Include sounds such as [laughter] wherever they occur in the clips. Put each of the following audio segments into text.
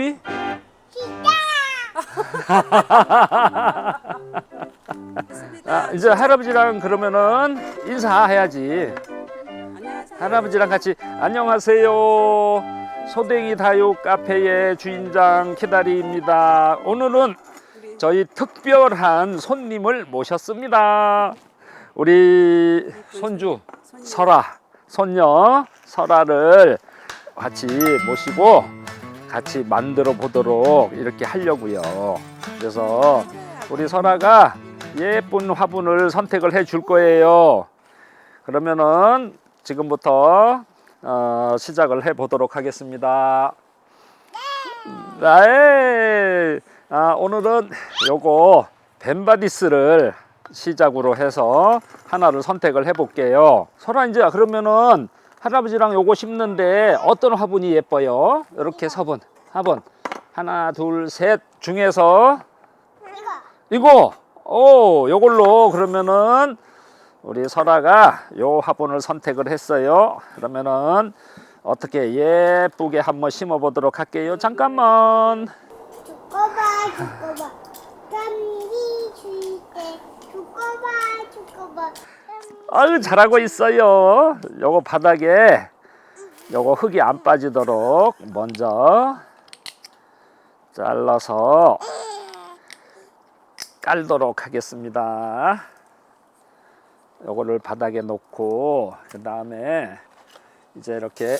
준비? 아, 이제 할아버지랑 그러면은 인사해야지. 할아버지랑 같이 안녕하세요. 소댕이 다육 카페의 주인장 키다리입니다. 오늘은 저희 특별한 손님을 모셨습니다. 우리 손주 손님. 설아, 손녀 설아를 같이 모시고 같이 만들어 보도록 이렇게 하려고요. 그래서 우리 설아가 예쁜 화분을 선택을 해 줄 거예요. 그러면은 지금부터 어, 시작을 해 보도록 하겠습니다. 네. 아, 오늘은 요거 벤바디스를 시작으로 해서 하나를 선택을 해 볼게요. 설아 이제 그러면은 할아버지랑 요거 심는데 어떤 화분이 예뻐요? 이렇게 서본 화분 하나 둘 셋 중에서 이거 오 요걸로 그러면은 우리 설아가 요 화분을 선택을 했어요. 그러면은 어떻게 예쁘게 한번 심어 보도록 할게요. 잠깐만. 두꺼봐 두꺼봐 감기 줄때 두꺼봐 두꺼봐 아유 잘하고 있어요. 요거 바닥에 요거 흙이 안 빠지도록 먼저 잘라서 깔도록 하겠습니다. 요거를 바닥에 놓고 그 다음에 이제 이렇게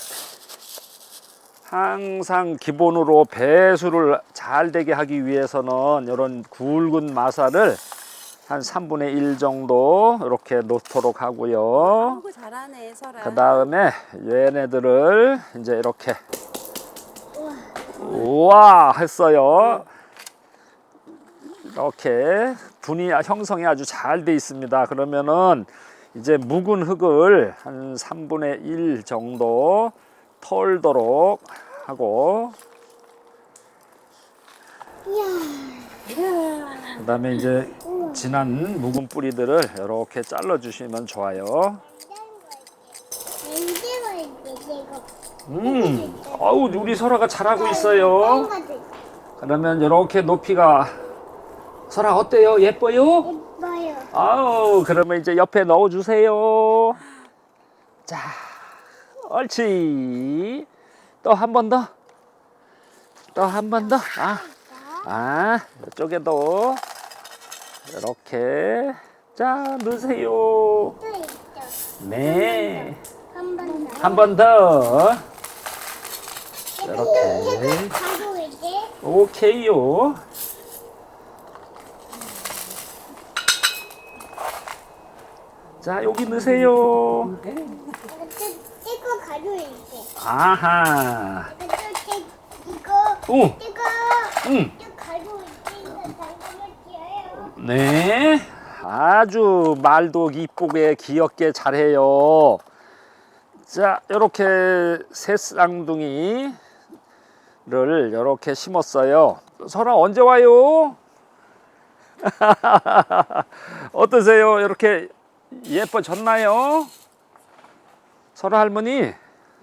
항상 기본으로 배수를 잘 되게 하기 위해서는 이런 굵은 마사를 한 3분의 1 정도 이렇게 놓도록 하고요. 아이고 잘하네 설아. 그 다음에 얘네들을 이제 이렇게 우와 했어요. 이렇게 분이 형성이 아주 잘 돼 있습니다. 그러면은 이제 묵은 흙을 한 3분의 1 정도 털도록 하고 그 다음에 이제 진한 묵은 뿌리들을 이렇게 잘라 주시면 좋아요. 이거 음, 아우 우리 설아가 잘하고 있어요. 그러면 이렇게 높이가 설아 어때요? 예뻐요? 예뻐요 아우 그러면 이제 옆에 넣어 주세요. 자, 옳지. 또 한 번 더. 또 한 번 더. 아, 아 이쪽에도 이렇게 자 넣으세요. 네, 한번 더. 한번 더. 이렇게. 오케이요. 자, 여기 넣으세요. 가고 이제 아하. 이거 또 이거 오, 떼고 응. 또 가고 이제 이거 담그면 네. 아주 말도 이쁘게 귀엽게 잘해요. 자, 이렇게 새 쌍둥이를 이렇게 심었어요. 설아 언제 와요? [laughs] 어떠세요? 이렇게 예뻐졌나요? 설아 할머니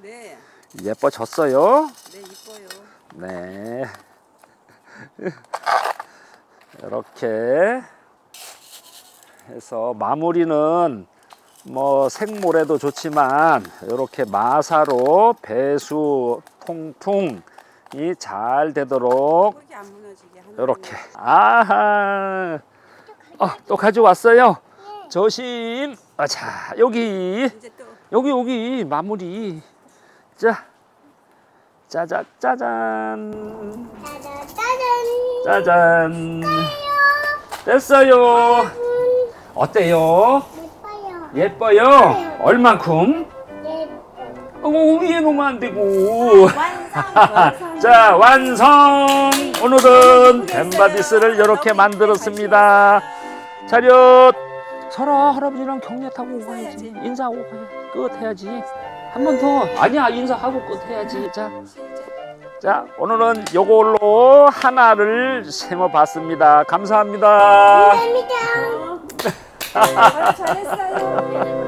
네, 예뻐졌어요? 네 이뻐요. 네. [laughs] 이렇게 해서 마무리는 뭐 생모래도 좋지만 이렇게 마사로 배수 통풍이 잘 되도록. 이렇게. 아하. 어, 또 가져왔어요? 조심 아자 여기. 여기 여기 마무리. 자 짜잔 짜잔. 짜잔 짜잔. 됐어요 어때요? 예뻐요. 예뻐요? 얼만큼? 예뻐 어 위에 놓으면 안 되고. 완성. [laughs] 자 완성. 오늘은 벤바디스를 이렇게 만들었습니다. 차렷. 설아 할아버지랑 경례 타고 가야지. 인사하고 가야 끝 해야지. 한 번 더. 아니야 인사하고 끝 해야지. 자 자, 오늘은 요걸로 하나를 심어봤습니다. 감사합니다. 감사합니다 네, 잘했어요.